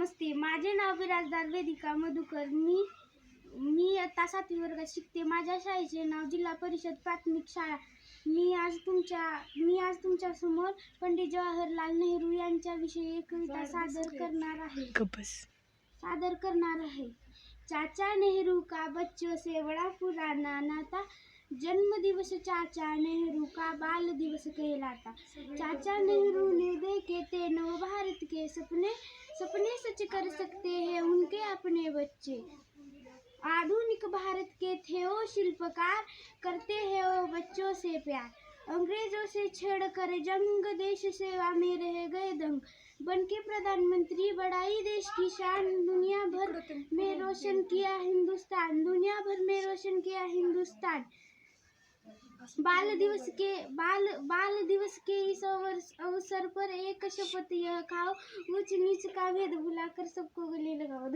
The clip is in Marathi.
नमस्ते. माझे नाव बिराजदार वेदिका मधुकर. मी मी इयत्ता सातवी वर्गात शिकते. माझ्या शाळेचे नाव जिल्हा परिषद प्राथमिक शाळा. मी आज तुमच्या मी आज तुमच्यासमोर पंडित जवाहरलाल नेहरू यांच्याविषयी एक कविता सादर करणार आहे. सादर करणार आहे. चाचा नेहरू का बच्चों से बड़ा पुराना नाता? जन्म दिवस चाचा नेहरू का बाल दिवस कहलाता? चाचा नेहरू ने देखे थे नव भारत के सपने। सपने सच कर सकते हैं उनके अपने बच्चे। आधुनिक भारत के थे वो शिल्पकार करते हैं वो बच्चों से प्यार। अंग्रेज़ों से छेड़ कर जंग देश सेवा में रह गए दंग। बन के प्रधानमंत्री बढ़ाई देश की शान। दुनिया भर में रोशन किया हिंदुस्तान। दुनिया भर में रोशन किया हिंदुस्तान। बाल दिवस के बाल बाल दिवस के इस अवसर पर एक शपथ यह खाओ ऊंच नीच का भेद भुलाकर सबको गले लगाओ।